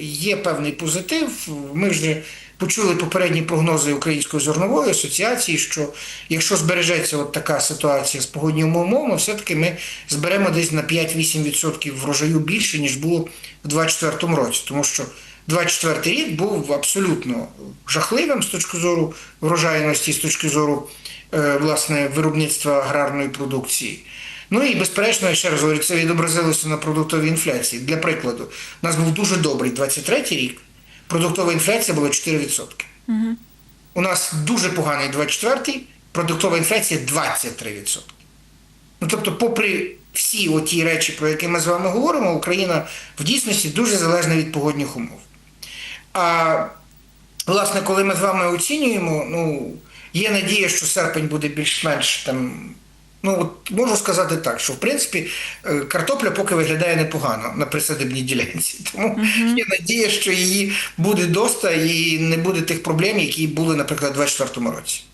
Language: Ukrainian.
є певний позитив. Ми вже почули попередні прогнози Української зернової асоціації, що якщо збережеться от така ситуація з погодніми умовами, все-таки ми зберемо десь на 5-8% врожаю більше, ніж було в 2024 році. Тому що 24 рік був абсолютно жахливим з точки зору врожайності, з точки зору е, власне виробництва аграрної продукції. Ну і безперечно, я ще раз говорю, це відобразилося на продуктовій інфляції. Для прикладу, у нас був дуже добрий 23 рік, продуктова інфляція була 4%. У нас дуже поганий 24-й, продуктова інфляція 23%. Ну, тобто, попри всі оті речі, про які ми з вами говоримо, Україна в дійсності дуже залежна від погодних умов. А власне, коли ми з вами оцінюємо, ну, є надія, що серпень буде більш-менш там. Ну, от можу сказати так, що в принципі е, картопля поки виглядає непогано на присадибній ділянці. Тому є надія, що її буде доста і не буде тих проблем, які були, наприклад, у 2024 році.